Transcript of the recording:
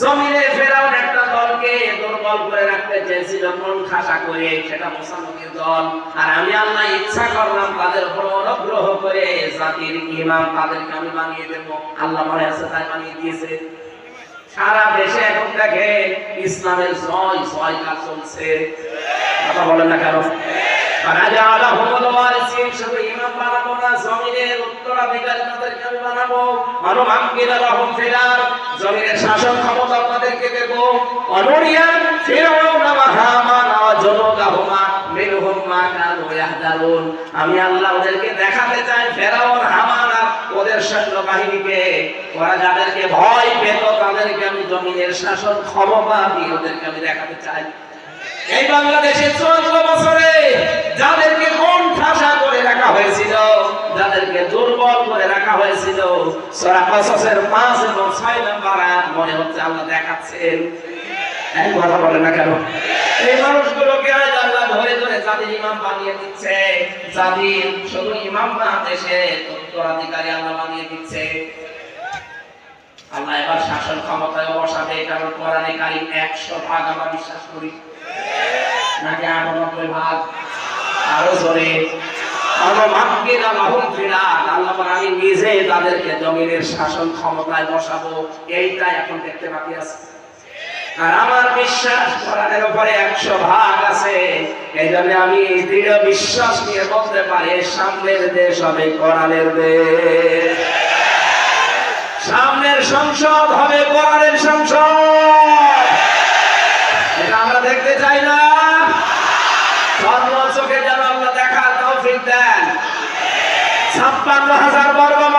জমিনে ফেরাউন একটা দলকে দুর্বল করে রাখতে চেয়েছিল, মন খাসা করে, সেটা মুসা নবীর দল। আর আমি আল্লাহ ইচ্ছা করলাম তাদের উপর অনুগ্রহ করে জাতির ইমাম তাদেরকে আমি বানিয়ে দেব। আল্লাহ মনে আছে তাই বানিয়ে দিয়েছে। সারা দেশে এখন দেখে ইসলামের জয় জয় কাজ চলছে। কথা বলেন না কেন? ফারাজালাহুম আল-ওয়ারিসিন শুধু ইমাম বানাবো না আমি আল্লাহ ওদেরকে দেখাতে চাই, ফেরাউন, হামান আর ওদের সৈন্য বাহিনীকে ওরা যাদেরকে ভয় পেত, তাদেরকে আমি জমিনের শাসন ক্ষমতা দিয়ে ওদেরকে আমি দেখাতে চাই। এই বাংলাদেশে চোদ্দ বছরে যাদেরকে কোন ঠাসা করে রাখা হয়েছিল যাদেরকে দুর্বল রাখা হয়েছিল। সূরা কসসের 5 এবং 6 নম্বর আয়াত মনে হচ্ছে আল্লাহ দেখাচ্ছেন। আল্লাহ এবার শাসন ক্ষমতায় কারণ একশো ভাগ আমরা বিশ্বাস করি। নাকি আটানব্বই ভাগ? আরও জোরে। আমি নিজে তাদেরকে জমিনের শাসন ক্ষমতায় বসাবো, এইটাই এখন দেখতে বাকি আমার সামনের দেশ হবে কোরআনের দেশ। সামনের সংসদ হবে কোরআনের সংসদ। এটা আমরা দেখতে চাই না। ধর্ম চোখে যেন আল্লাহ দেখার তৌফিক দেন ছাপ্পান্ন হাজার বর্গ